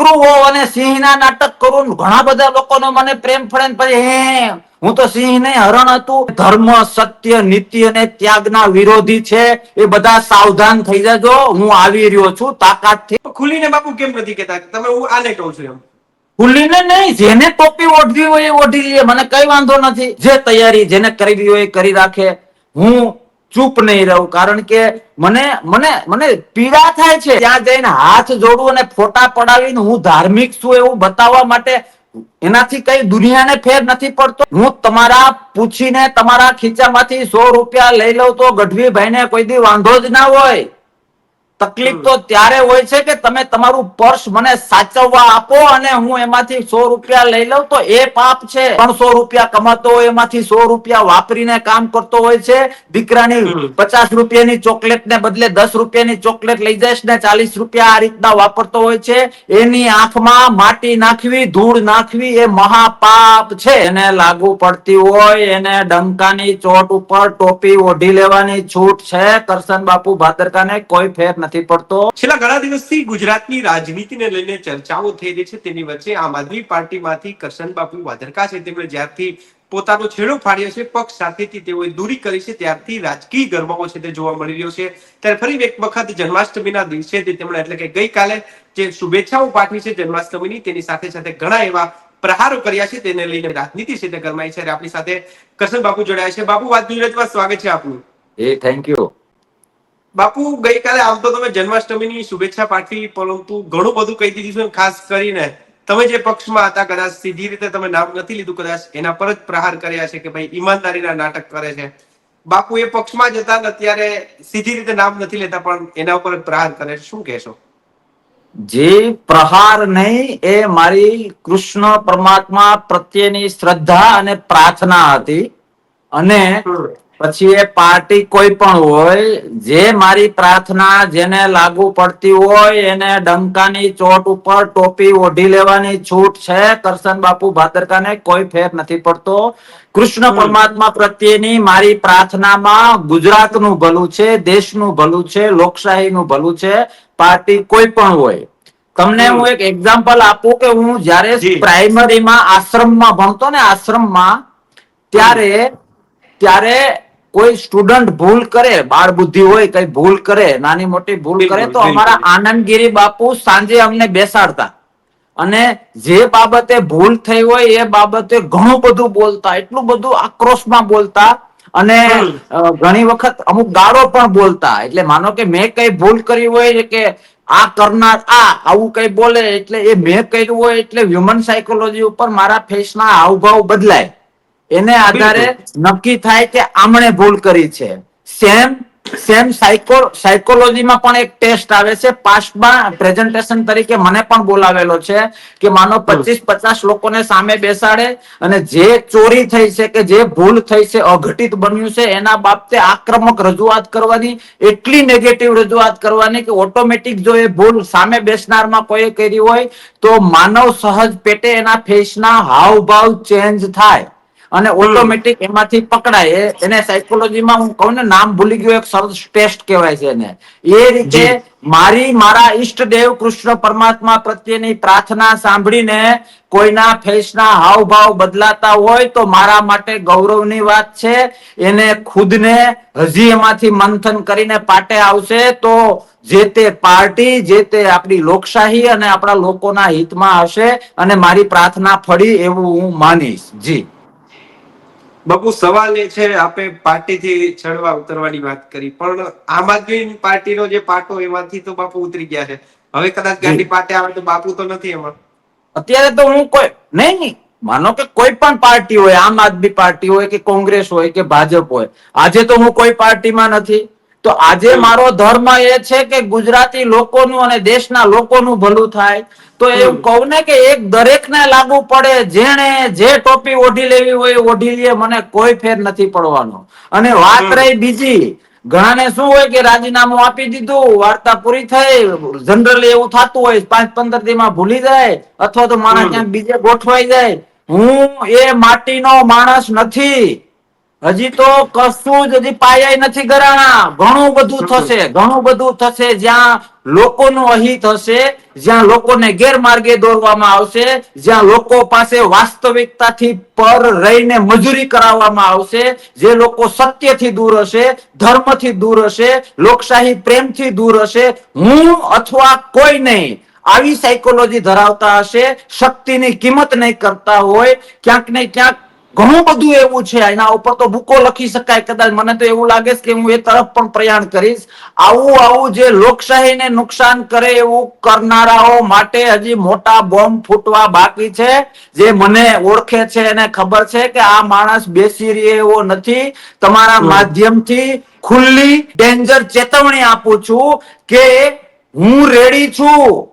બકરું હોવ અને સિંહના નાટક કરું ઘણા બધા લોકોનો મને પ્રેમ ફળે પછી હે હું તો સિંહ ને હરણ હતું. ધર્મ સત્ય નીતિ અને ત્યાગના વિરોધી છે. એ બધા સાવધાન થઈ જજો. હું આવી રહ્યો છું તાકાતથી ખુલીને બાપુ કેમ નથી કેતા તમે હું આને કહું છું એમ. ખુલ્લીને નહીં જેને ટોપી ઓઢવી હોય એ ઓઢી લે. મને કઈ વાંધો નથી. જે તૈયારી જેને કરવી હોય એ કરી રાખે. હું ચૂપ નહીં રહું. કારણ કે મને મને મને પીડા થાય છે. ત્યાં જઈને હાથ જોડું અને ફોટા પડાવીને હું ધાર્મિક છું એવું બતાવવા માટે એનાથી કઈ દુનિયાને ફેર નથી પડતો. હું તમારા પૂછીને તમારા ખીચામાંથી સો રૂપિયા લઈ લઉં તો ગઢવી ભાઈને કોઈ દી વાંધો જ ના હોય. તકલીફ તો ત્યારે હોય છે કે તમે તમારું પર્સ મને સાચવવા આપો અને હું એમાંથી સો રૂપિયા લઈ લઉં તો એ પાપ છે. ત્રણસો રૂપિયા કમાતો હોય એમાંથી સો રૂપિયા વાપરીને કામ કરતો હોય છે. દીકરાની પચાસ રૂપિયાની ચોકલેટ ને બદલે દસ રૂપિયાની ચોકલેટ લઈ જઈશ ને ચાલીસ રૂપિયા આ રીતના વાપરતો હોય છે. એની આંખમાં માટી નાખવી ધૂળ નાખવી એ મહાપાપ છે. એને લાગુ પડતી હોય એને ડંકાની ચોટ ઉપર ટોપી ઓઢી લેવાની છૂટ છે. કરશન બાપુ ભાદરકાને કોઈ ફેર નથી. પડતો. છેલ્લા ઘણા દિવસથી ગુજરાતની રાજનીતિને લઈને ચર્ચાઓ થઈ રહી છે. તેની વચ્ચે આમ આદમી પાર્ટીમાંથી કરશન બાપુ વાધરકા છે. તેમણે જ્યારથી પોતાનો છેડો ફાડ્યો છે પક્ષ સાથેથી તેઓએ દૂરી કરી છે. ત્યારથી રાજકીય ગરમાવો છે તે જોવા મળી રહ્યો છે. ત્યારે ફરી એક વખત જન્માષ્ટમીના દિવસે તેમણે એટલે કે ગઈકાલે જે શુભેચ્છાઓ પાઠવી છે જન્માષ્ટમીની તેની સાથે સાથે ઘણા એવા પ્રહારો કર્યા છે. તેને લઈને રાજનીતિ છે તે ગરમાઈ છે. આપણી સાથે કરશન બાપુ જોડાયા છે. બાપુ વાત ગુજરાતમાં સ્વાગત છે આપનું. એ થેન્ક યુ બાપુ ગઈકાલે આમ તો તમે જન્માષ્ટમીની શુભેચ્છા પાઠવી પરંતુ ઘણું બધું કહી દીધું છે ખાસ કરીને તમે જે પક્ષમાં હતા કદાચ સીધી રીતે તમે નામ નથી લીધું કદાચ એના પર જ પ્રહાર કર્યા છે કે ભાઈ ઈમાનદારીના નાટક કરે છે. બાપુ એ પક્ષમાં જતા અત્યારે સીધી રીતે નામ નથી લેતા પણ એના ઉપર જ પ્રહાર કરે છે. શું કહેશો? જે પ્રહાર નહીં એ મારી કૃષ્ણ પરમાત્મા પ્રત્યેની શ્રદ્ધા અને પ્રાર્થના હતી. અને પછી એ પાર્ટી કોઈ પણ હોય જે મારી પ્રાર્થના જેને લાગુ પડતી હોય એને ડંકાની ચોટ ઉપર ટોપી ઓઢી લેવાની છૂટ છે. કરશન બાપુ ભાદરકાને કોઈ ફેર નથી પડતો. કૃષ્ણ પરમાત્મા પ્રત્યેની મારી પ્રાર્થનામાં ગુજરાતનું ભલું છે દેશનું ભલું છે લોકશાહીનું ભલું છે પાર્ટી કોઈ પણ હોય. તમને હું એક એક્ઝામ્પલ આપું કે હું જ્યારે. પ્રાઇમરીમાં આશ્રમમાં ભણતો ને આશ્રમમાં ત્યારે ત્યારે કોઈ સ્ટુડન્ટ ભૂલ કરે બાળ બુદ્ધિ હોય કઈ ભૂલ કરે નાની મોટી ભૂલ કરે તો અમારા આનંદગીરી બાપુ સાંજે અમને બેસાડતા. અને જે બાબતે ભૂલ થઈ હોય એ બાબતે ઘણું બધું બોલતા એટલું બધું આક્રોશમાં બોલતા. અને ઘણી વખત અમુક ગાળો પણ બોલતા. એટલે માનો કે મેં કઈ ભૂલ કરી હોય કે આ કરનાર આ આવું કઈ બોલે એટલે એ મેં કર્યું હોય એટલે હ્યુમન સાયકોલોજી ઉપર મારા ફેસના હાવભાવ બદલાય. એને આધારે નક્કી થાય કે આમણે ભૂલ કરી છે. સેમ સેમ સાયકો સાયકોલોજીમાં પણ એક ટેસ્ટ આવે છે. પાસ્ટમાં પ્રેઝન્ટેશન તરીકે મને પણ બોલાવેલો છે કે માનો પચીસ પચાસ લોકોને સામે બેસાડે અને જે ચોરી થઈ છે કે જે ભૂલ થઈ છે અઘટિત બન્યું છે એના બાબતે આક્રમક રજૂઆત કરવાની એટલી નેગેટિવ રજૂઆત કરવાની કે ઓટોમેટિક જો એ ભૂલ સામે બેસનારમાં કોઈએ કરી હોય તો માનવ સહજ પેટે એના ફેસના હાવભાવ ચેન્જ થાય. અને ઓટોમેટિક એમાંથી પકડાય. એને સાયકોલોજીમાં હું કહું ને નામ ભૂલી ગયો એક સરસ ટેસ્ટ કહેવાય છે એને. એ રીતે મારી મારા ઈષ્ટદેવ કૃષ્ણ પરમાત્મા પ્રત્યેની પ્રાર્થના સાંભળીને કોઈના ફેસના હાવભાવ બદલાતા હોય તો મારા માટે ગૌરવની વાત છે. એને ખુદને હજી એમાંથી મંથન કરીને પાટે આવશે તો જે તે પાર્ટી જે તે આપણી લોકશાહી અને આપણા લોકોના હિતમાં હશે અને મારી પ્રાર્થના ફળી એવું હું માનીશ. જી. બાપુ સવાલ એ છે આપે પાર્ટીથી ચડવા ઉતરવાની વાત કરી પણ આમ આદમી પાર્ટીનો જે પાટો એમાંથી તો બાપુ ઉતરી ગયા છે. હવે કદાચ ગાંધી પાટે આવે તો બાપુ તો નથી એમાં અત્યારે તો હું કોઈ નહીં નહીં માનો કે કોઈ પણ પાર્ટી હોય આમ આદમી પાર્ટી હોય કે કોંગ્રેસ હોય કે ભાજપ હોય આજે તો હું કોઈ પાર્ટીમાં નથી. તો આજે મારો ધર્મ એ છે કે ગુજરાતી લોકોનું અને દેશના લોકોનું ભલું થાય. તો એવું કહું ને કે એક દરેકને લાગુ પડે જેણે જે ટોપી ઓઢી લેવી હોય ઓઢી લે મને કોઈ ફેર નથી પડવાનો. અને વાત રહી બીજી. ઘણાને શું હોય કે રાજીનામું આપી દીધું વાર્તા પૂરી થઈ જનરલી એવું થતું હોય પાંચ પંદર દીમાં ભૂલી જાય અથવા તો માણસ ક્યાંક બીજે ગોઠવાઈ જાય. હું એ માટીનો માણસ નથી. હજી તો કશું જ હજી પાયા નથી ગરાણા ઘણું બધું થશે ઘણું બધું થશે જ્યાં લોકોનું અહિત હશે જ્યાં લોકોને ગેરમાર્ગે દોરવામાં આવશે જ્યાં લોકો પાસે વાસ્તવિકતાથી પર રહીને મજૂરી કરાવવામાં આવશે જે લોકો સત્યથી દૂર હશે ધર્મથી દૂર હશે લોકશાહી પ્રેમથી દૂર હશે હું અથવા કોઈ નહીં. આવી સાયકોલોજી ધરાવતા હશે શક્તિની કિંમત નહીં કરતા હોય ક્યાંક ને ક્યાંક ઘણું બધું એવું છે. એના ઉપર તો બુકો લખી શકાય. કદાચ મને તો એવું લાગે છે કે હું એ તરફ પણ પ્રયાણ કરીશ. આવું આવું જે લોકશાહીને નુકસાન કરે એવું કરનારાઓ માટે હજી મોટા બોમ્બ ફૂટવા બાકી છે. જે મને ઓળખે છે એને ખબર છે કે આ માણસ બેસી રહે એવો નથી. તમારા માધ્યમથી ખુલ્લી ડેન્જર ચેતવણી આપું છું કે હું રેડી છું.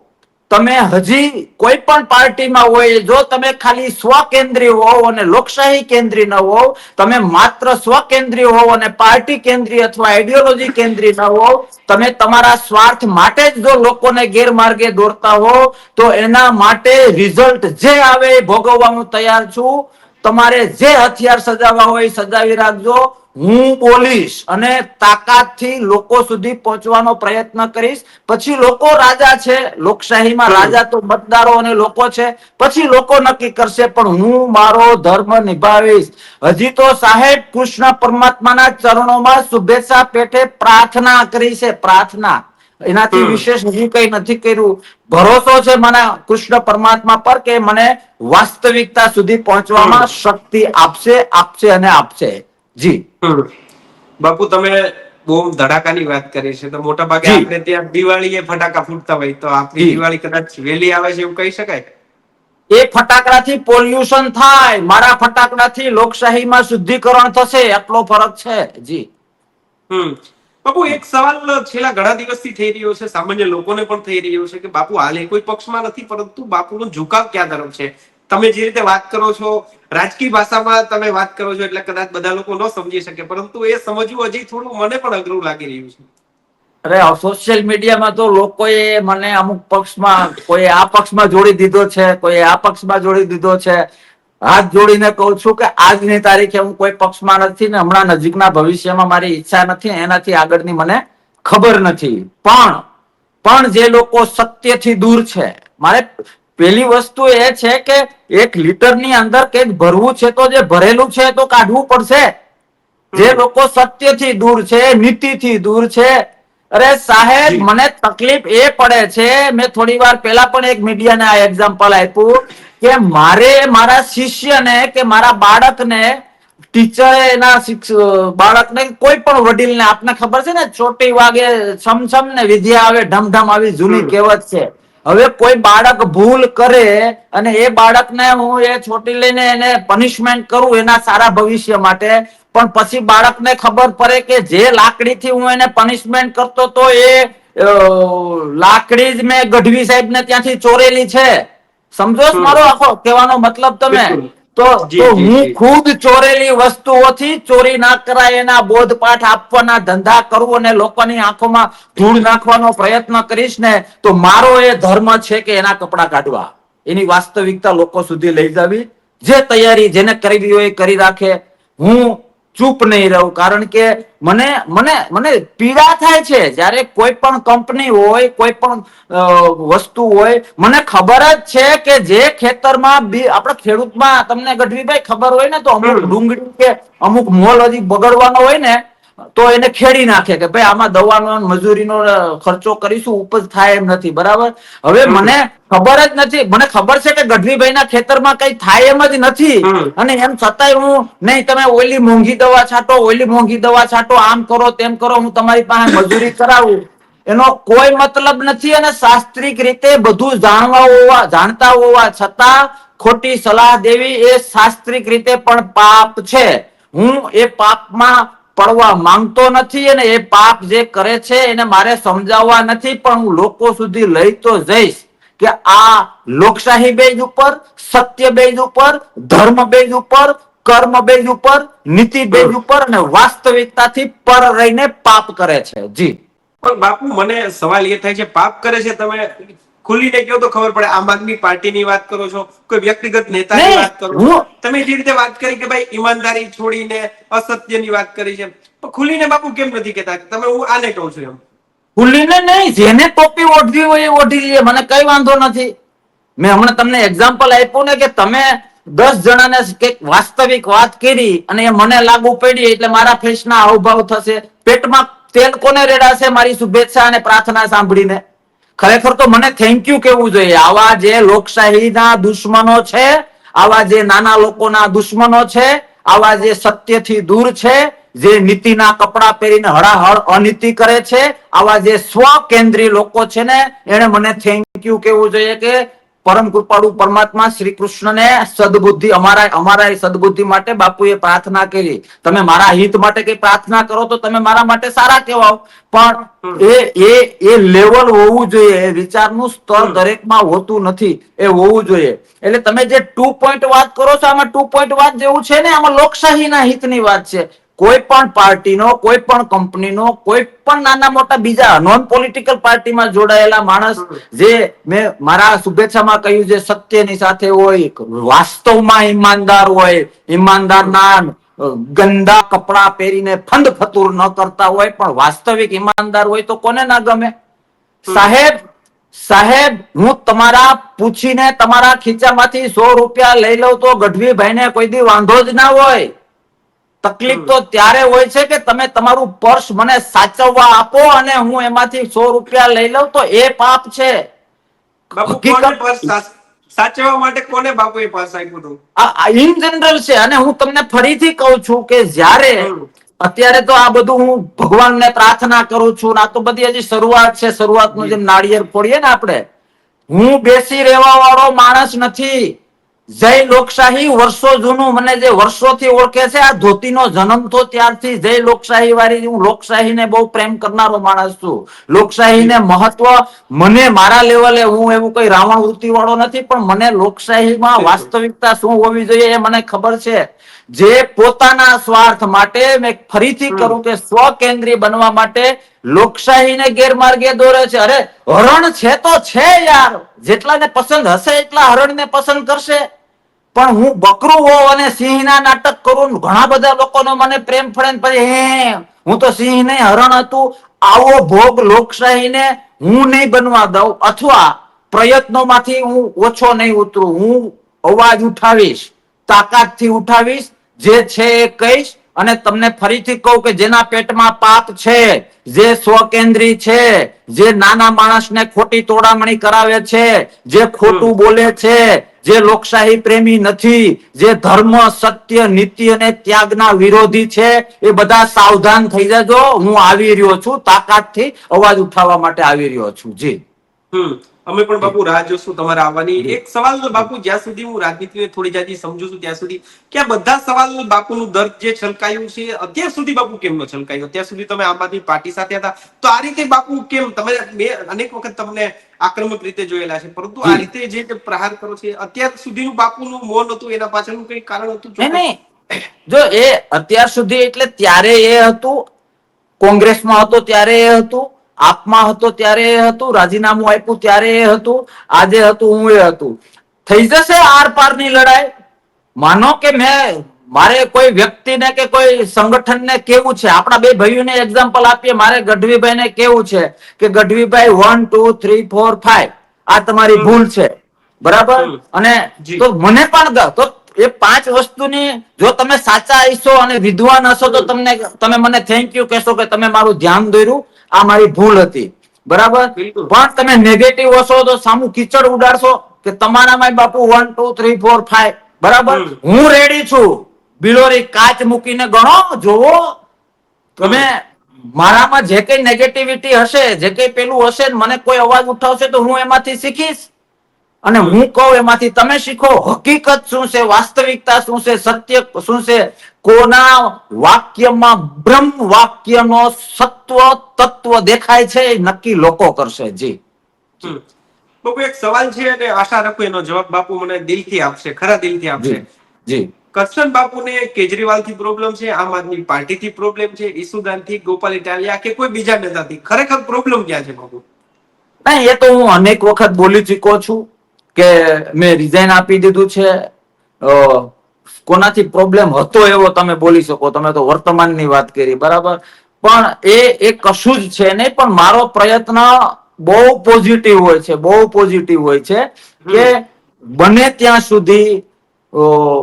તમે હજી કોઈ પણ પાર્ટીમાં હોય, જો તમે ખાલી સ્વકેન્દ્રી હોવ અને લોકશાહી કેન્દ્રી ન હોવ, તમે માત્ર સ્વકેન્દ્રી હોવ અને પાર્ટી કેન્દ્રી અથવા આઈડિયોલોજી કેન્દ્રી ન હોવ, તમે તમારા સ્વાર્થ માટે જ જો લોકોને ગેરમાર્ગે દોરતા હો, તો એના માટે રિઝલ્ટ જે આવે એ ભોગવવા હું તૈયાર છું. તમારે જે હથિયાર સજાવવા હોય સજાવી રાખજો. હું બોલીશ અને તાકાતથી લોકો સુધી પહોંચવાનો પ્રયત્ન કરીશ. પછી લોકો રાજા છે લોકશાહીમાં રાજા તો મતદારો અને લોકો છે. પછી લોકો નક્કી કરશે પણ હું મારો ધર્મ નિભાવીશ. હજી તો સાહેબ કૃષ્ણ પરમાત્માના ચરણોમાં શુભેચ્છા પેટે પ્રાર્થના કરી છે પ્રાર્થના. એનાથી વિશેષ હું કઈ નથી કર્યું. ભરોસો છે મને કૃષ્ણ પરમાત્મા પર કે મને વાસ્તવિકતા સુધી પહોંચવામાં શક્તિ આપશે આપશે અને આપશે. જી. બાપુ તમે બહુ ધડાકાની વાત કરી છે. તો મોટા ભાગે આપણે ત્યાં દિવાળીએ ફટાકા ફૂટતા હોય તો આપણી દિવાળી કદાચ વેલી આવે છે એવું કહી શકાય? એ ફટાકડાથી પોલ્યુશન થાય. મારા ફટાકડાથી લોકશાહીમાં શુદ્ધિકરણ થશે. એટલો ફરક છે. જી. હમ. બાપુ એક સવાલ છેલ્લા ઘણા દિવસથી થઈ રહ્યો છે. સામાન્ય લોકોને પણ થઈ રહ્યો છે કે બાપુ હાલ એ કોઈ પક્ષમાં નથી પરંતુ બાપુનો ઝુકાવ ક્યાં તરફ છે? તમે જે રીતે વાત કરો છો, રાજકીય ભાષામાં તમે વાત કરો છો એટલે કદાચ બધા લોકો ન સમજી શકે, પરંતુ એ સમજવું હજી થોડું મને પણ અઘરું લાગી રહ્યું છે. અરે સોશિયલ મીડિયામાં તો લોકોએ મને અમુક પક્ષમાં કોઈ આ પક્ષમાં જોડી દીધો છે કોઈ આ પક્ષમાં જોડી દીધો છે. હાથ જોડીને કહું છું કે આજની તારીખે હું કોઈ પક્ષમાં નથી ને હમણાં નજીકના ભવિષ્યમાં મારી ઈચ્છા નથી, એનાથી આગળની મને ખબર નથી. પણ પણ જે લોકો સત્યથી દૂર છે, મારે પેલી વસ્તુ એ છે કે એક લીટરની અંદર કંઈક ભરવું છે તો જે ભરેલું છે તો કાઢવું પડશે. જે લોકો સત્યથી દૂર છે નીતિથી દૂર છે. અરે સાહેબ મને તકલીફ એ પડે છે મેં થોડી વાર પહેલા પણ એક મીડિયાને આ એક્ઝામ્પલ આપ્યું કે મારે મારા શિષ્યને કે મારા બાળકને ટીચરે એના બાળકને કોઈ પણ વડીલને આપને ખબર છે ને ચોટી વાગે સમસમ ને વિદ્યા આવે ઢમઢમ આવી જૂની. કહેવત છે. હવે કોઈ બાળક ભૂલ કરે અને એ બાળકને હું એ છોટી લઈને એને પનિશમેન્ટ કરું એના સારા ભવિષ્ય માટે પણ પછી બાળકને ખબર પડે કે જે લાકડીથી હું એને પનિશમેન્ટ કરતો તો એ લાકડી જ મેં ગઢવી સાહેબ ને ત્યાંથી ચોરેલી છે. સમજો મારો આખો કહેવાનો મતલબ તમે. તો હું ખુદ ચોરેલી વસ્તુઓથી ચોરી ના કરાય એના બોધપાઠ આપવાના ધંધા કરું અને લોકોની આંખોમાં ધૂળ નાખવાનો પ્રયત્ન કરીશ ને તો મારો એ ધર્મ છે કે એના કપડા કાઢવા. એની વાસ્તવિકતા લોકો સુધી લઈ જવી. જે તૈયારી જેને કરવી હોય કરી રાખે. હું ચૂપ નહીં રહું. કારણ કે મને મને મને પીડા થાય છે. જ્યારે કોઈ પણ કંપની હોય કોઈ પણ વસ્તુ હોય મને ખબર જ છે કે જે ખેતરમાં બી આપણે ખેડૂતમાં તમને ગઢવીભાઈ ખબર હોય ને તો અમુક ડુંગળી કે અમુક મોલ હજી બગડવાનો હોય ને તો એને ખેડી નાખે કે ભાઈ આમાં દવાનો મજૂરીનો ખર્ચો કરીશું ઉપજ થાય એમ નથી બરાબર? હવે મને ખબર જ નથી મને ખબર છે કે ગઢવીભાઈના ખેતરમાં કઈ થાય એમ જ નથી. અને એમ છતાંય હું નહીં તમે ઓલી મોંઘી દવા છાંટો ઓલી મોંઘી દવા છાંટો આમ કરો તેમ કરો હું તમારી પાસે મજૂરી કરાવું. એનો કોઈ મતલબ નથી અને શાસ્ત્રીક રીતે બધું જાણવા હોવા જાણતા હોવા છતાં ખોટી સલાહ દેવી એ શાસ્ત્રીક રીતે પણ પાપ છે. હું એ પાપમાં પડવા માંગતો નથી અને એ પાપ જે કરે છે એને મારે સમજાવવા નથી પણ હું લોકો સુધી લઈ તો જઈશ કે આ લોકશાહી બેજ ઉપર સત્ય બેજ ઉપર ધર્મ બેજ ઉપર કર્મ બેજ ઉપર નીતિ બેજ ઉપર અને વાસ્તવિકતાથી પર રહીને પાપ કરે છે. જી. પણ બાપુ મને સવાલ એ થાય છે પાપ કરે છે તમે ખુલીને કહો તો ખબર પડે આમ આદમી પાર્ટીની વાત કરો છો કોઈ વ્યક્તિગત નેતાની વાત કરો છો. તમે જે રીતે વાત કરી કે ભાઈ ઈમાનદારી છોડીને અસત્યની વાત કરી છે પણ ખુલીને બાપુ કેમ નથી કહેતા? તમે હું આને કહું છું એમ. ખુલીને નહીં જેને ટોપી ઓઢવી હોય એ ઓઢી લે મને કઈ વાંધો નથી. મેં હમણાં તમને એક્ઝામ્પલ આપ્યું ને કે તમે દસ જણાને કંઈક વાસ્તવિક વાત કરી અને એ મને લાગુ પડી એટલે મારા ફેસના હાવભાવ થશે. પેટમાં તેલ કોને રેડાશે? મારી શુભેચ્છા અને પ્રાર્થના સાંભળીને. ખરેખર તો મને થેન્ક યુ કેવું જોઈએ. આવા જે લોકશાહીના દુશ્મનો છે, આવા જે નાના લોકોના દુશ્મનો છે, આવા જે સત્યથી દૂર છે, જે નીતિના કપડા પહેરીને હળાહળ અનીતિ કરે છે, આવા જે સ્વ કેન્દ્રી લોકો છે ને એને મને થેન્ક યુ કેવું જોઈએ કે પરમ કૃપાળુ પરમાત્મા શ્રી કૃષ્ણને સદબુદ્ધિ અમારા અમારા સદબુદ્ધિ માટે બાપુએ પ્રાર્થના કરી. તમે મારા હિત માટે કઈ પ્રાર્થના કરો તો તમે મારા માટે સારા કહેવાઓ. પણ એ એ એ લેવલ હોવું જોઈએ. વિચારનું સ્તર દરેકમાં હોતું નથી. એ હોવું જોઈએ. એટલે તમે જે ટુ પોઈન્ટ વાત કરો છો આમાં ટુ પોઈન્ટ વાત જેવું છે ને? આમાં લોકશાહીના હિતની વાત છે. કોઈ પણ પાર્ટીનો કોઈ પણ કંપનીનો કોઈ પણ નાના મોટા બીજા નોન પોલિટિકલ પાર્ટીમાં જોડાયેલા માણસ જે મેં મારા શુભેચ્છામાં કહ્યું જે સત્યની સાથે હોય વાસ્તવમાં ઈમાનદાર હોય ઈમાનદાર ના ગંદા કપડા પહેરીને ફંદ ફતુર ન કરતા હોય પણ વાસ્તવિક ઈમાનદાર હોય તો કોને ના ગમે? સાહેબ સાહેબ હું તમારા પૂછીને તમારા ખીચામાંથી સો રૂપિયા લઈ લઉં તો ગઢવીભાઈને કોઈ દી વાંધો જ ના હોય. તકલીફ તો ત્યારે હોય છે કે તમે તમારું પર્સ મને સાચવવા આપો અને હું એમાંથી સો રૂપિયા લઈ લઉં તો એ પાપ છે. બાપુ હકીકત- કોને પર્સ સાચ- સાચવવા માટે કોને બાપુએ પાસ આપ્યું હતું? ઇન જનરલ છે અને હું તમને ફરીથી કહું છું કે જ્યારે અત્યારે તો આ બધું હું ભગવાનને પ્રાર્થના કરું છું ને આ તો બધી હજી શરૂઆત છે શરૂઆતનું જેમ નાળિયેર ફોડીએ ને આપણે. હું બેસી રહેવા વાળો માણસ નથી. જય લોકશાહી વર્ષો જૂનું મને જે વર્ષોથી ઓળખે છે આ ધોતીનો જન્મ તો ત્યારથી જય લોકશાહી વાળી હું લોકશાહીને બહુ પ્રેમ કરનારો માણસ છું. લોકશાહીને મહત્વ મને મારા લેવલે હું એવું કઈ રાવણ વૃત્તિ વાળો નથી પણ મને લોકશાહીમાં વાસ્તવિકતા શું હોવી જોઈએ એ મને ખબર છે. જે પોતાના સ્વાર્થ માટે મેં ફરીથી કરું કે સ્વ કેન્દ્રી બનવા માટે લોકશાહીને ગેરમાર્ગે દોરે છે. અરે હરણ છે તો છે યાર જેટલાને પસંદ હશે એટલા હરણને પસંદ કરશે. પણ હું બકરું હોઉં અને સિંહના નાટક કરું ઘણા બધા લોકોનો મને પ્રેમ ફળે પછી હે હું તો સિંહ ને હરણ હતું. આવો ભોગ લોકશાહીને હું નહીં બનવા દઉં. અથવા પ્રયત્નોમાંથી હું ઓછો નહીં ઉતરું. હું અવાજ ઉઠાવીશ તાકાતથી ઉઠાવીશ જે છે એ કહીશ અને તમને ફરીથી કહું કે જેના પેટમાં પાપ છે જે સ્વકેન્દ્રી છે જે નાના માણસને ખોટી તોડામણી કરાવે છે જે ખોટું બોલે છે જે લોકશાહી પ્રેમી નથી, જે ધર્મ, સત્ય, નીતિ અને ત્યાગના વિરોધી છે, એ બધા સાવધાન થઈ જજો. હું આવી રહ્યો છું, તાકાતથી અવાજ ઉઠાવવા માટે આવી રહ્યો છું. જી. અમે પણ બાપુ રાહ જોશું તમારે આવવાની. એક સવાલ બાપુ જ્યાં સુધી હું રાજનીતિને થોડી જાજી સમજુ છું ત્યાં સુધી. કે બધા સવાલ બાપુનું દર્દ જે છલકાયું છે અત્યાર સુધી બાપુ કેમ ન છલકાયું? અત્યાર સુધી તમે આમ આદમી પાર્ટી સાથે હતા. તો આ રીતે બાપુ કેમ તમે મેં અનેક વખત તમને આક્રમક રીતે જોયેલા છે. પરંતુ આ રીતે જે પ્રહાર કરો છે અત્યાર સુધીનું બાપુનું મૌન હતું એના પાછળનું કઈ કારણ હતું? નહીં જો એ અત્યાર સુધી એટલે ત્યારે એ હતું. કોંગ્રેસમાં હતો ત્યારે એ હતું. આપમાં હતો ત્યારે એ હતું રાજીનામું આપ્યું ત્યારે એ હતું આજે હતું હું એ હતું. થઈ જશે આર પારની લડાઈ? માનો કે મેં મારે કોઈ વ્યક્તિને કે કોઈ સંગઠનને કેવું છે? આપણા બે ભાઈઓને એક્ઝામ્પલ આપીએ મારે ગઢવીભાઈને કેવું છે? કે Gadhvibhai one two three four five આ તમારી ભૂલ છે. બરાબર? અને તો મને પણ તો એ પાંચ વસ્તુની જો તમે સાચા હશો અને વિદ્વાન હશો તો તમને તમે મને થેન્ક યુ કહેશો કે તમે મારું ધ્યાન દોર્યું આ મારી ભૂલ હતી. બરાબર? પણ તમે નેગેટિવ હશો તો સામું કિચડ ઉડાડશો કે તમારામાં બાપુ one two three four five બરાબર? હું રેડી છું. બિલોરી કાચ મૂકીને ગણો જોવો તમે મારામાં જે કઈ નેગેટિવિટી હશે જે કઈ પેલું હશે મને કોઈ અવાજ ઉઠાવશે તો હું એમાંથી શીખીશ. અને હું કહું એમાંથી તમે શીખો. હકીકત શું છે? વાસ્તવિકતા શું છે? સત્ય શું છે? કોના વાક્યમાં બ્રહ્મ વાક્યનો સત્વ તત્વ દેખાય છે નક્કી લોકો કરશે. જી. બાપુ એક સવાલ છે અને આશા રાખું એનો જવાબ બાપુ મને દિલથી આપશે ખરા દિલથી આપશે. જી કરશન બાપુને કેજરીવાલથી પ્રોબ્લેમ છે આમ આદમી પાર્ટી થી પ્રોબ્લેમ છે ઈસુદાનથી ગોપાલ ઇટાલિયા કે કોઈ બીજા નેતાથી? ખરેખર પ્રોબ્લેમ ક્યાં છે બાપુ? ના એ તો હું અનેક વખત બોલી ચૂક્યો છું કે મેં રિઝાઇન આપી દીધું છે. કોનાથી પ્રોબ્લેમ હતો એવો તમે બોલી શકો. તમે તો વર્તમાનની વાત કરી બરાબર? પણ એ એ કશું જ છે નહીં પણ મારો પ્રયત્ન બહુ પોઝિટિવ હોય છે બહુ પોઝિટિવ હોય છે કે બને ત્યાં સુધી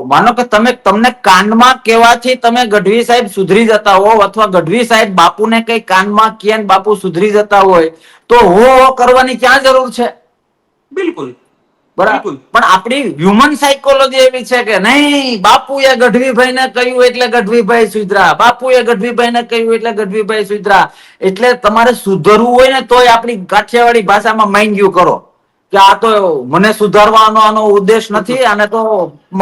માનો કે તમે તમને કાનમાં કેવાથી તમે ગઢવી સાહેબ સુધરી જતા હો અથવા ગઢવી સાહેબ બાપુને કઈ કાનમાં કે બાપુ સુધરી જતા હોય તો હો કરવાની ક્યાં જરૂર છે? બિલકુલ. બરાબર. પણ આપણી હ્યુમન સાયકોલોજી એવી છે કે નહીં બાપુએ ગઢવીભાઈને કહ્યું એટલે ગઢવીભાઈ સુધરા. બાપુએ ગઢવીભાઈને કહ્યું એટલે ગઢવીભાઈ સુધરા. એટલે તમારે સુધરવું હોય ને તોય આપણી કાઠિયાવાડી ભાષામાં માંગ્યું કરો. કે આ તો મને સુધારવાનો આનો ઉદ્દેશ નથી અને તો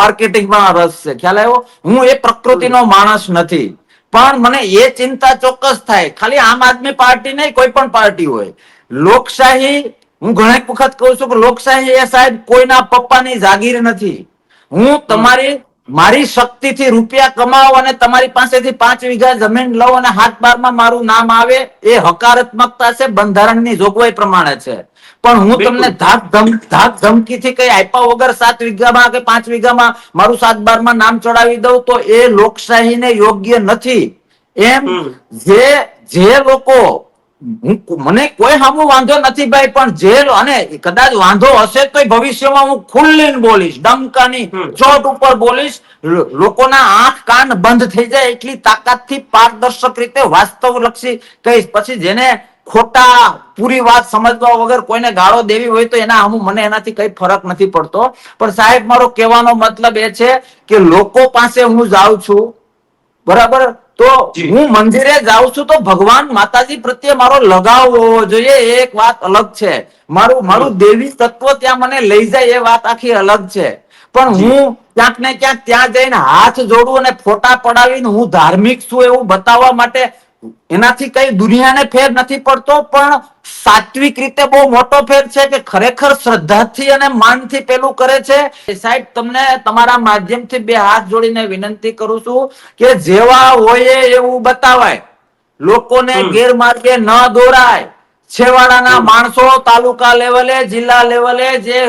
માર્કેટિંગમાં રસ છે. ખ્યાલ આવ્યો? હું એ પ્રકૃતિનો માણસ નથી. પણ મને એ ચિંતા ચોક્કસ થાય. ખાલી આમ આદમી પાર્ટી નહીં કોઈ પણ પાર્ટી હોય. લોકશાહી હું ઘણા વખત કહું છું કે લોકશાહી એ સાહેબ કોઈના પપ્પાની જાગીર નથી. હું તમારી મારી શક્તિથી રૂપિયા કમાવ અને તમારી પાસેથી પાંચ વીઘા જમીન લઉં અને હાથ બારમાં મારું નામ આવે એ હકારાત્મકતા છે બંધારણની જોગવાઈ પ્રમાણે છે. પણ હું તમને ધાક ધાક ધમકીથી કઈ આપ્યા વગર સાત વીઘામાં કે પાંચ વીઘામાં મારું સાત બારમાં નામ ચડાવી દઉં તો એ લોકશાહીને યોગ્ય નથી. એમ જે જે લોકો મને કોઈ સામું વાંધો નથી ભાઈ પણ જે અને કદાચ વાંધો હશે તો ભવિષ્યમાં હું ખુલ્લીને બોલીશ ડમકાની ચોટ ઉપર બોલીશ. લોકોના આંખ કાન બંધ થઈ જાય એટલી તાકાતથી પારદર્શક રીતે વાસ્તવલક્ષી કહીશ. પછી જેને ખોટા પૂરી વાત સમજવા વગર કોઈને ગાળો દેવી હોય તો એના હું મને એનાથી કઈ ફરક નથી પડતો. પણ સાહેબ મારો કહેવાનો મતલબ એ છે કે લોકો પાસે હું જાઉં છું. બરાબર? તો હું મંદિરે જાઉં છું તો ભગવાન માતાજી પ્રત્યે મારો લગાવ હોવો જોઈએ એ એક વાત અલગ છે. મારું મારું દેવી તત્વ ત્યાં મને લઈ જાય એ વાત આખી અલગ છે. પણ હું ક્યાંક ને ક્યાંક ત્યાં જઈને હાથ જોડું અને ફોટા પડાવીને હું ધાર્મિક છું એવું બતાવવા માટે એનાથી કઈ દુનિયાને ફેર નથી પડતો પણ સાત્વિક રીતે બહુ મોટો ફેર છે કે ખરેખર શ્રદ્ધાથી અને માનથી પેલું કરે છે. સાહેબ તમને તમારા માધ્યમથી બે હાથ જોડીને વિનંતી કરું છું કે જેવા હોય એવું બતાવાય. લોકોને ગેરમાર્ગે ન દોરાય. છેવાડાના માણસો તાલુકા લેવલે જિલ્લા લેવલે જે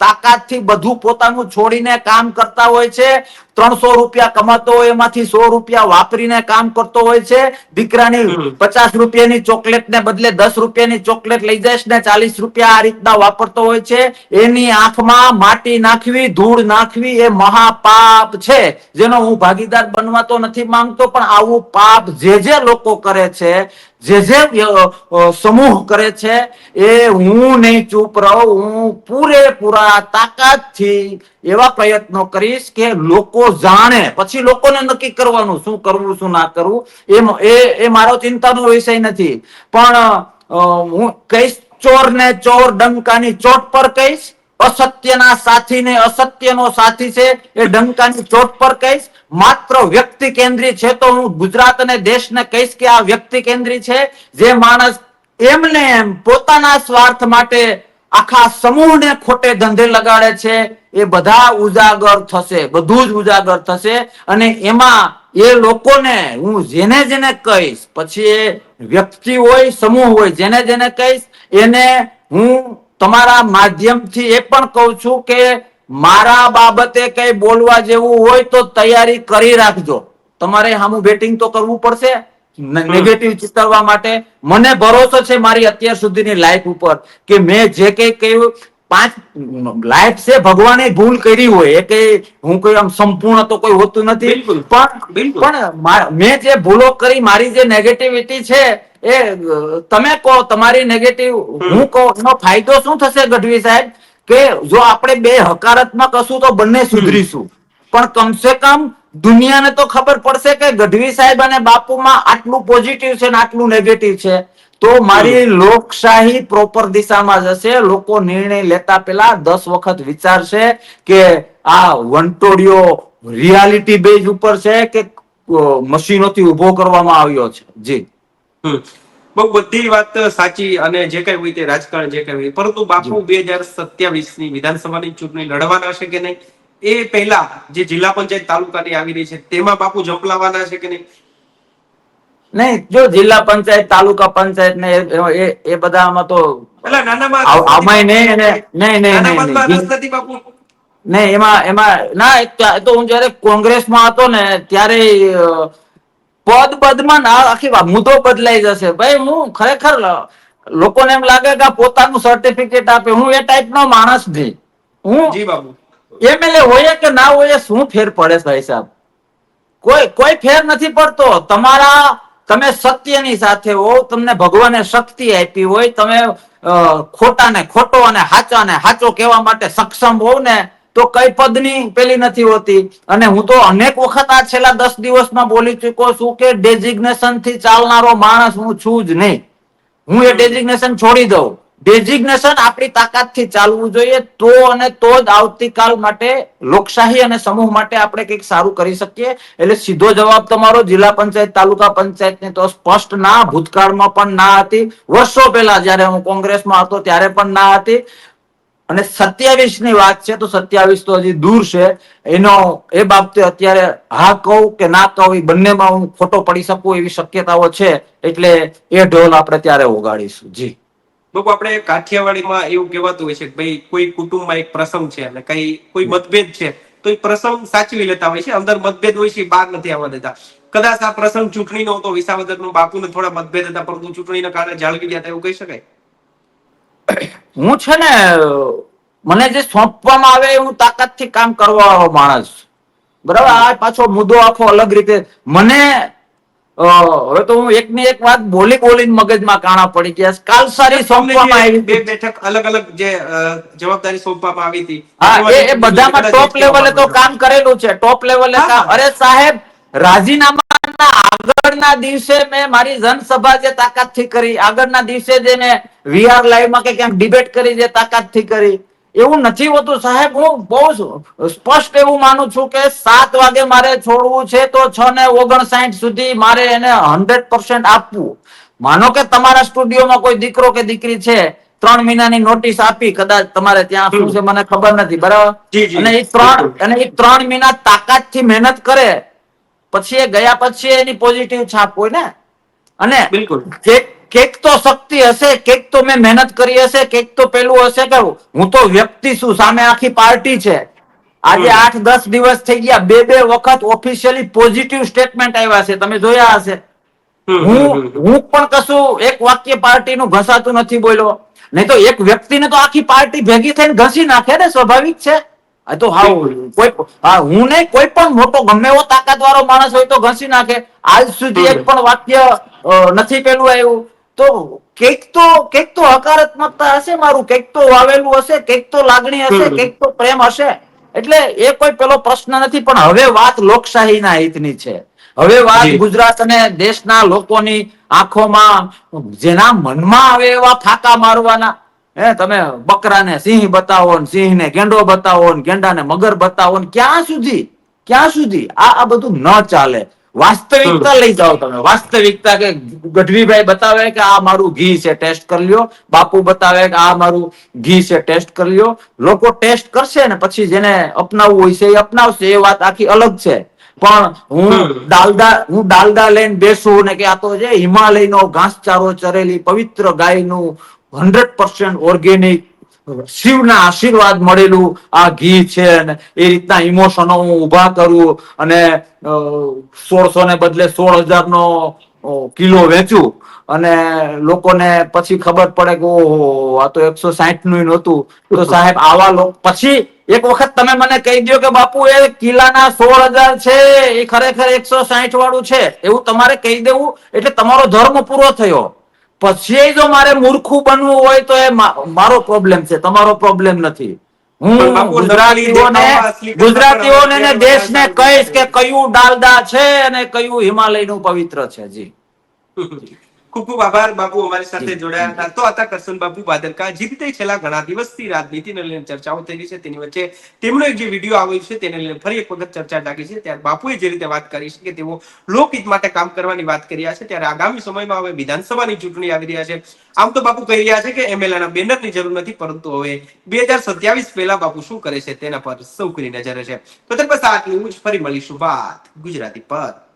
તાકાતથી બધું પોતાનું છોડીને કામ કરતા હોય છે ત્રણસો રૂપિયા કમાતો હોય એમાંથી સો રૂપિયા વાપરીને કામ કરતો હોય છે. દીકરાની પચાસ રૂપિયાની ચોકલેટ ને બદલે દસ રૂપિયાની ચોકલેટ લઈ જઈશ ને ચાલીસ રૂપિયા આ રીતના વાપરતો હોય છે. એની આંખમાં માટી નાખવી ધૂળ નાખવી એ મહાપાપ છે. જેનો હું ભાગીદાર બનવા તો નથી માંગતો પણ આવું પાપ જે જે લોકો કરે છે જે જે સમૂહ કરે છે એ હું નહીં ચૂપ રહું હું પૂરેપૂરા તાકાતથી એવા પ્રયત્નો કરીશ કે લોકો જાણે, પછી લોકોને નક્કી કરવાનું, શું કરવું, શું ના કરવું એ એ મારો ચિંતાનો વિષય નથી. પણ હું કહીશ, ચોરને ચોર ડંકાની ચોટ પર કહીશ, અસત્યના સાથીને અસત્યનો સાથી છે એ ડંકાની ચોટ પર કહીશ. માત્ર વ્યક્તિ કેન્દ્રી છે તો હું ગુજરાત અને દેશને કહીશ કે આ વ્યક્તિ કેન્દ્રી છે. જે માણસ એમને એમ પોતાના સ્વાર્થ માટે આખા સમૂહને ખોટે ધંધે લગાડે છે, એ બધા ઉજાગર થશે, બધું જ ઉજાગર થશે અને એમાં એ લોકોને હું જેને જેને કહીશ, પછી એ વ્યક્તિ હોય, સમૂહ હોય, જેને જેને કહીશ, એને હું તમારા માધ્યમથી એ પણ કહું છું કે મારા બાબતે કઈ બોલવા જેવું હોય તો તૈયારી કરી રાખજો. તમારે સામું બેટિંગ તો કરવું પડશે. નેગેટિવ ચિતરવા માટે મને ભરોસો છે મારી અત્યાર સુધીની લાઈફ ઉપર કે મેં જે કઈ કહ્યું પાંચ લાઈફ છે ભગવાને ભૂલ કરી હોય એ કે હું કોઈ આમ સંપૂર્ણ તો કોઈ હોતું નથી. પણ પણ મેં જે ભૂલો કરી મારી જે નેગેટિવિટી છે એ તમે કહો તમારી નેગેટિવ હું કહો એનો ફાયદો શું થશે ગઢવી સાહેબ? કે જો આપણે બે હકારાત્મક હશું તો બંને સુધરીશું. પણ કમસે કમ દુનિયાને તો ખબર પડશે કે ગઢવી સાહેબ અને બાપુમાં આટલું પોઝિટિવ છે ને આટલું નેગેટિવ છે. તો મારી લોકશાહી પ્રોપર દિશામાં જશે. લોકો નિર્ણય લેતા પહેલા દસ વખત વિચારશે કે આ વંટોડિયો રિયાલિટી બેઝ ઉપર છે કે મશીનોથી ઊભો કરવામાં આવ્યો છે. જી. બહુ બધી વાત સાચી અને જે કઈ હોય તે રાજકારણ જે કઈ હોય. પરંતુ બાપુ બે હજાર સત્યાવીસની વિધાનસભાની ચૂંટણી લડવાના છે કે નહીં? એ પહેલા જે જિલ્લા પંચાયત તાલુકાની આવી રહી છે તેમાં બાપુ ઝંપલાવાના છે કે નહીં? નહીં જો જિલ્લા પંચાયત તાલુકા પંચાયત ને એ- બધામાં તો આમાંય નહીં નહીં એમાં એમાં ના તો- હું જયારે કોંગ્રેસમાં હતો ને ત્યારે પદ પદમાં ના આખી મુદ્દો બદલાઈ જશે. ભાઈ હું ખરેખર લોકોને એમ લાગે કે પોતાનું સર્ટિફિકેટ આપે. હું એ ટાઈપનો માણસ નહીં. હું જી બાપુ. એમએલએ હોય કે ના હોય શું ફેર પડે ભાઈ સાહેબ? કોઈ કોઈ ફેર નથી પડતો. તમારા, તમે સત્યની સાથે હો, તમને ભગવાને શક્તિ આપી હોય, તમે ખોટાને ખોટો અને હાચાને, હાચો કહેવા માટે સક્ષમ હોવ ને, તો કઈ પદની પેલી નથી હોતી. અને હું તો અનેક વખત આ છેલ્લા દસ દિવસમાં બોલી ચૂક્યો છું કે ડેઝિગ્નેશનથી ચાલનારો માણસ હું છું જ નહીં. હું એ ડેઝિગ્નેશન છોડી દઉં. ડેઝિગ્નેશન આપણી તાકાતથી ચાલવું જોઈએ, તો અને તો જ આવતીકાલ માટે લોકશાહી અને સમૂહ માટે આપણે કંઈક સારું કરી શકીએ. એટલે સીધો જવાબ તમારો જિલ્લા પંચાયત, તાલુકા પંચાયતની તો સ્પષ્ટ ના, ભૂતકાળમાં પણ ના હતી. વર્ષો પહેલા જ્યારે હું કોંગ્રેસમાં હતો ત્યારે પણ ના હતી. અને સત્યાવીસની વાત છે, તો સત્યાવીસ તો હજી દૂર છે. એનો, એ બાબતે અત્યારે હા કહું કે ના કહું, એ બંનેમાં હું ખોટો પડી શકું એવી શક્યતાઓ છે. એટલે એ ઢોલ આપણે ત્યારે ઉગાડીશું. જી. બાપુ, આપણે કાઠિયાવાડીમાં એવું કહેવાતું હોય છે કે ભાઈ, કોઈ કુટુંબમાં એક પ્રસંગ છે અને કઈ, કોઈ મતભેદ છે, તો એ પ્રસંગ સાચવી લેતા હોય છે. અંદર મતભેદ હોય છે બહાર નથી આવવા દેતા. કદાચ આ પ્રસંગ ચૂંટણીનો હતો, વિસાવદરનો બાપુને થોડા મતભેદ હતા, પરંતુ ચૂંટણીના કારણે જાળવી ગયા એવું કહી શકાય? હું છે ને, મને જે સોંપવામાં આવે હું તાકાતથી કામ કરવા માણસ. બરાબર? આ પાછો મુદ્દો આખો અલગ રીતે. મને હવે તો હું એક ને એક વાત બોલી બોલીને મગજમાં કાણા પડી ગયા. કાલસારી સોંપવામાં આવી બે બેઠક અલગ અલગ જે જવાબદારી સોંપવામાં આવી હતી. હા એ એ બધામાં ટોપ લેવલે તો કામ કરેલું છે. ટોપ લેવલે અરે સાહેબ રાજીનામાના આગળના દિવસે મેં મારી જનસભા જે તાકાતથી કરી આગળના દિવસે જે મેં વીઆર લાઈવમાં કે ક્યાંક ડિબેટ કરી જે તાકાતથી કરી. એવું નથી હોતું સાહેબ હું બહુ સ્પષ્ટ એવું માનું છું કે સાત વાગે મારે છોડવું છે તો છ ને ઓગણસાઠ સુધી મારે એને હંડ્રેડ પર્સન્ટ આપવું માનો કે તમારા સ્ટુડિયોમાં કોઈ દીકરો કે દીકરી છે ત્રણ મહિનાની નોટિસ આપી કદાચ તમારે ત્યાં શું છે મને ખબર નથી બરાબર. અને એ ત્રણ. અને એ ત્રણ મહિના તાકાતથી મહેનત કરે પછી એ ગયા પછી એની પોઝિટિવ છાપ હોય ને અને બિલકુલ. કેક તો શક્તિ હશે કેક તો મેં મહેનત કરી હશે કેક તો પેલું હશે કે હું તો વ્યક્તિ છું સામે આખી પાર્ટી છે. આજે આઠ દસ દિવસ થઈ ગયા બે બે વખત ઓફિશિયલી પોઝિટિવ સ્ટેટમેન્ટ આવ્યા છે તમે જોયા હશે. હું. હું પણ કશું એક વાક્ય પાર્ટીનું ઘસાતું નથી બોલ્યો. નહીં તો એક વ્યક્તિને તો આખી પાર્ટી ભેગી થઈને ઘસી નાખે ને સ્વાભાવિક છે? તો હાવ કોઈ હા હું નહીં કોઈ પણ મોટો ગમે એવો તાકાત વાળો માણસ હોય તો ઘસી નાખે. આજ સુધી એક પણ વાક્ય નથી પેલું આવ્યું. તો કંઈક તો કંઈક તો હકારાત્મકતા હશે મારું કંઈક તો વાવેલું હશે કંઈક તો લાગણી હશે કંઈક તો પ્રેમ હશે. એટલે એ કોઈ પેલો પ્રશ્ન નથી પણ હવે વાત લોકશાહીના હિતની છે. હવે વાત ગુજરાત અને દેશના લોકોની આંખોમાં જેના મનમાં આવે એવા ફાકા મારવાના. હે તમે બકરાને સિંહ બતાવો ને સિંહને ગેંડો બતાવો ને ગેંડાને મગર બતાવો ને ક્યાં સુધી ક્યાં સુધી આ આ બધું ન ચાલે. વાસ્તવિકતા લઈ જાઓ તમે. વાસ્તવિકતા કે ગઢવીભાઈ બતાવે કે આ મારું ઘી છે ટેસ્ટ કરી લ્યો. બાપુ બતાવે કે આ મારું ઘી છે ટેસ્ટ કરી લ્યો. લોકો ટેસ્ટ કરશે ને પછી જેને અપનાવવું હોય છે એ અપનાવશે. એ વાત આખી અલગ છે. પણ હું. ડાલડા હું ડાલડા લઈને બેસું ને કે આ તો છે હિમાલયનો ઘાસચારો ચરેલી પવિત્ર ગાયનું હંડ્રેડ પર્સન્ટ ઓર્ગેનિક શિવના આશીર્વાદ મળેલું આ ઘી છે ને એ રીતના ઇમોશનો હું ઊભા કરું અને સોળસો ને બદલે સોળ હજાર નો કિલો વેચું અને લોકોને પછી ખબર પડે કે ઓહો, આ તો એકસો સાહીઠનું નહોતું. તો સાહેબ આવા લોકો પછી એક વખત તમે મને કહી દો કે બાપુ, એ કિલ્લાના સોળ હજાર છે, એ ખરેખર એકસો સાહીઠ વાળું છે. એવું તમારે કહી દેવું, એટલે તમારો ધર્મ પૂરો થયો. પછી જો મારે મૂર્ખું બનવું હોય તો એ મારો પ્રોબ્લેમ છે તમારો પ્રોબ્લેમ નથી. હું ગુજરાતીઓને ગુજરાતીઓને ને દેશને કહીશ કે કયું ડાલડા છે અને કયું હિમાલયનું પવિત્ર છે જી. ખૂબ ખૂબ આભાર બાપુ અમારી સાથે જોડાયા હતા. તો હતા કરશન બાપુ ભાદરકા જે રીતે છેલ્લા ઘણા દિવસથી રાજનીતિને લઈને ચર્ચાઓ થઈ રહી છે તેની વચ્ચે તેમનો એક જે વીડિયો આવ્યો છે તેને લઈને ફરી એક વખત ચર્ચા જાગી છે. ત્યારે બાપુએ જે રીતે વાત કરી છે કે તેઓ લોકહિત માટે કામ કરવાની વાત કરી રહ્યા છે ત્યારે આગામી સમયમાં હવે વિધાનસભાની ચૂંટણી આવી રહ્યા છે. આમ તો બાપુ કહી રહ્યા છે કે એમએલએ ના બેનરની જરૂર નથી પરંતુ હવે બે હજાર સત્યાવીસ પહેલા બાપુ શું કરે છે તેના પર સૌ કોઈ નજર છે તો ત્યારે આટલું જ. ફરી મળીશું. વાત ગુજરાતી પર.